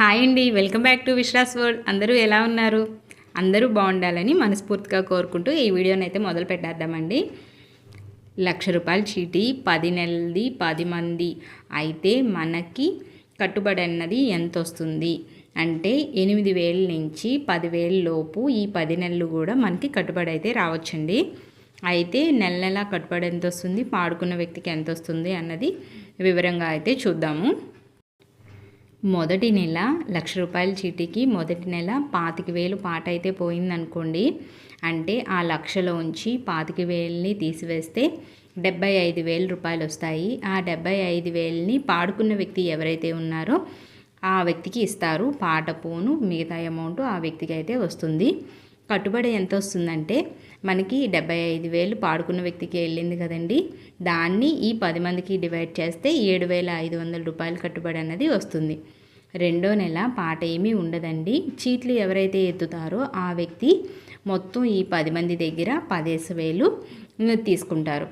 Hi అండి welcome back to Vishwas world. అందరూ ఎలా ఉన్నారు? అందరూ బాగుండాలని మనస్ఫూర్తిగా కోరుకుంటూ ఈ వీడియోని అయితే మొదలు పెట్టేద్దామండి. లక్ష రూపాయల చీటీ పది నెలది పది మంది. అయితే మనకి కట్టుబడి అన్నది ఎంత వస్తుంది అంటే ఎనిమిది వేల నుంచి పదివేల లోపు ఈ పది నెలలు కూడా మనకి కట్టుబడి అయితే రావచ్చండి. అయితే నెల నెల కట్టుబడి ఎంత వస్తుంది పాడుకున్న వ్యక్తికి ఎంత వస్తుంది అన్నది వివరంగా అయితే చూద్దాము. మొదటి నెల లక్ష రూపాయల చీటీకి మొదటి నెల పాతిక వేలు పాట అయితే పోయిందనుకోండి. అంటే ఆ లక్షలో ఉంచి పాతిక వేలని తీసివేస్తే డెబ్బై ఐదు వేల రూపాయలు వస్తాయి. ఆ డెబ్బై ఐదు వేలని పాడుకున్న వ్యక్తి ఎవరైతే ఉన్నారో ఆ వ్యక్తికి ఇస్తారు. పాట పోను మిగతా అమౌంట్ ఆ వ్యక్తికి అయితే వస్తుంది. కట్టుబడి ఎంత వస్తుందంటే మనకి డెబ్బై ఐదు వేలు పాడుకున్న వ్యక్తికి వెళ్ళింది కదండి. దాన్ని ఈ పది మందికి డివైడ్ చేస్తే ఏడు వేల ఐదు వందల రూపాయలు కట్టుబడి అన్నది వస్తుంది. రెండో నెల పాట ఏమీ ఉండదండి. చీట్లు ఎవరైతే ఎత్తుతారో ఆ వ్యక్తి మొత్తం ఈ పది మంది దగ్గర పదేసి వేలు తీసుకుంటారు.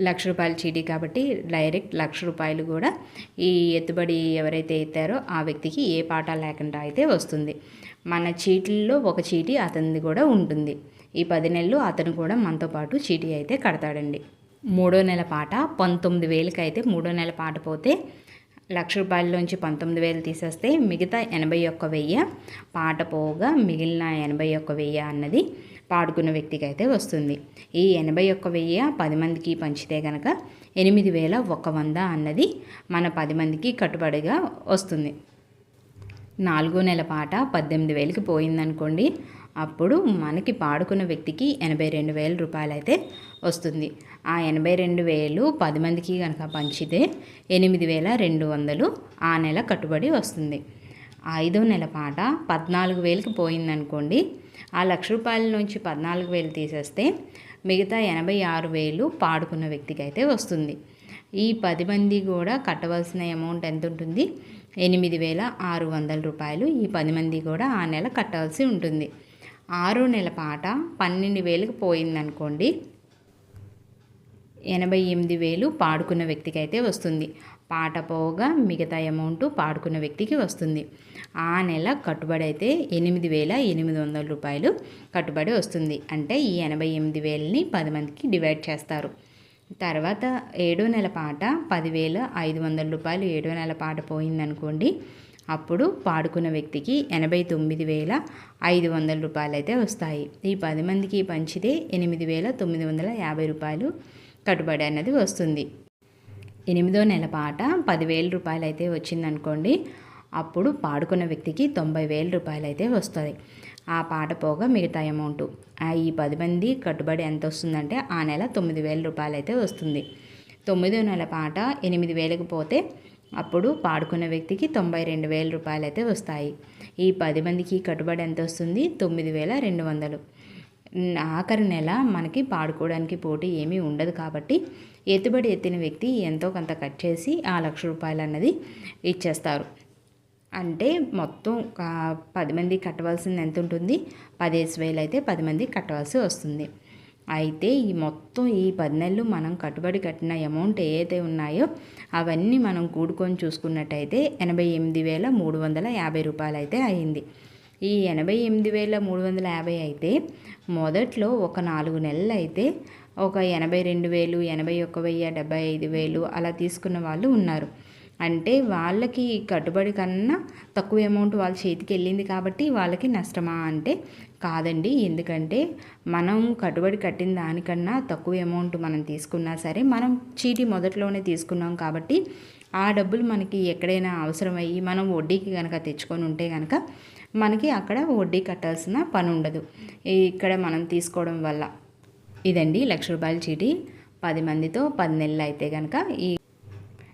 లక్ష రూపాయల చీటీ కాబట్టి డైరెక్ట్ లక్ష రూపాయలు కూడా ఈ ఎత్తుబడి ఎవరైతే ఎత్తారో ఆ వ్యక్తికి ఏ పాట లేకుండా అయితే వస్తుంది. మన చీటీల్లో ఒక చీటీ అతనిది కూడా ఉంటుంది. ఈ పది నెలలు అతను కూడా మనతో పాటు చీటీ అయితే కడతాడండి. మూడో నెల పాట పంతొమ్మిది వేలకి అయితే మూడో నెల పాట పోతే లక్ష రూపాయలలోంచి పంతొమ్మిది వేలు తీసేస్తే మిగతా ఎనభై ఒక్క వెయ్యి పాట పోగా మిగిలిన ఎనభై ఒక్క వెయ్యి అన్నది పాడుకున్న వ్యక్తికి అయితే వస్తుంది. ఈ ఎనభై ఒక్క వెయ్యి పది మందికి పంచితే కనుక ఎనిమిది వేల ఒక వంద అన్నది మన పది మందికి కట్టుబడిగా వస్తుంది. నాలుగో నెల పాట పద్దెనిమిది వేలకి పోయిందనుకోండి అప్పుడు మనకి పాడుకున్న వ్యక్తికి ఎనభై రెండు వేల రూపాయలు అయితే వస్తుంది. ఆ ఎనభై రెండు వేలు పది మందికి కనుక పంచితే ఎనిమిది వేల రెండు వందలు ఆ నెల కట్టుబడి వస్తుంది. ఐదో నెల పాట పద్నాలుగు వేలకి పోయిందనుకోండి. ఆ లక్ష రూపాయల నుంచి పద్నాలుగు వేలు తీసేస్తే మిగతా ఎనభై ఆరు వేలు పాడుకున్న వ్యక్తికి అయితే వస్తుంది. ఈ పది మంది కూడా కట్టవలసిన అమౌంట్ ఎంత ఉంటుంది? ఎనిమిది వేల ఆరు వందల రూపాయలు ఈ పది మంది కూడా ఆ నెల కట్టవలసి ఉంటుంది. ఆరో నెల పాట పన్నెండు వేలకు పోయిందనుకోండి. ఎనభై ఎనిమిది వేలు పాడుకున్న వ్యక్తికి అయితే వస్తుంది. పాట పోగా మిగతా అమౌంట్ పాడుకున్న వ్యక్తికి వస్తుంది. ఆ నెల కట్టుబడి అయితే ఎనిమిది వేల ఎనిమిది వందల రూపాయలు కట్టుబడి వస్తుంది. అంటే ఈ ఎనభై ఎనిమిది వేలని పది మందికి డివైడ్ చేస్తారు. తర్వాత ఏడో నెల పాట పదివేల ఐదు వందల రూపాయలు ఏడో నెల పాట పోయిందనుకోండి. అప్పుడు పాడుకున్న వ్యక్తికి ఎనభై తొమ్మిది వేల ఐదు వందల రూపాయలు అయితే వస్తాయి. ఈ పది మందికి పంచితే ఎనిమిది వేల తొమ్మిది వందల యాభై రూపాయలు కట్టుబడి అన్నది వస్తుంది. ఎనిమిదో నెల పాట పదివేల రూపాయలు అయితే వచ్చిందనుకోండి అప్పుడు పాడుకున్న వ్యక్తికి తొంభై వేల రూపాయలు అయితే వస్తుంది ఆ పాట పోగా మిగతా అమౌంట్. ఈ పది మంది కట్టుబడి ఎంత వస్తుందంటే ఆ నెల తొమ్మిది వేల రూపాయలు అయితే వస్తుంది. తొమ్మిదో నెల పాట ఎనిమిది వేలకు పోతే అప్పుడు పాడుకున్న వ్యక్తికి తొంభై రెండు వేల రూపాయలు అయితే వస్తాయి. ఈ పది మందికి కట్టుబడి ఎంత వస్తుంది? తొమ్మిది వేల రెండు వందలు. ఆఖరి నెల మనకి పాడుకోవడానికి పోటీ ఏమీ ఉండదు కాబట్టి ఎత్తుబడి ఎత్తిన వ్యక్తి ఎంతో కొంత కట్ చేసి ఆ లక్ష రూపాయలు అన్నది ఇచ్చేస్తారు. అంటే మొత్తం పది మంది కట్టవలసింది ఎంత ఉంటుంది? పదిహేను వేలు అయితే పది మంది కట్టవలసి వస్తుంది. అయితే ఈ మొత్తం ఈ పది నెలలు మనం కట్టుబడి కట్టిన అమౌంట్ ఏదైతే ఉన్నాయో అవన్నీ మనం కూడుకొని చూసుకున్నట్టయితే ఎనభై ఎనిమిది వేల మూడు వందల యాభై రూపాయలు అయితే అయింది. ఈ ఎనభై ఎనిమిది వేల మూడు వందల యాభై అయితే మొదట్లో ఒక నాలుగు నెలలు అయితే ఒక ఎనభై రెండు వేలు ఎనభై ఒక్క వెయ్యి డెబ్బై ఐదు వేలు అలా తీసుకున్న వాళ్ళు ఉన్నారు. అంటే వాళ్ళకి కట్టుబడి కన్నా తక్కువ అమౌంట్ వాళ్ళ చేతికి వెళ్ళింది కాబట్టి వాళ్ళకి నష్టమా అంటే కాదండి. ఎందుకంటే మనం కట్టుబడి కట్టిన దానికన్నా తక్కువ అమౌంట్ మనం తీసుకున్నా సరే మనం చీటీ మొదట్లోనే తీసుకున్నాం కాబట్టి ఆ డబ్బులు మనకి ఎక్కడైనా అవసరమయ్యి మనం వడ్డీకి కనుక తెచ్చుకొని ఉంటే కనుక మనకి అక్కడ వడ్డీ కట్టాల్సిన పని ఉండదు. ఇక్కడ మనం తీసుకోవడం వల్ల. ఇదండి లక్ష రూపాయల చీటీ. పది మందితో పది నెలలు అయితే కనుక ఈ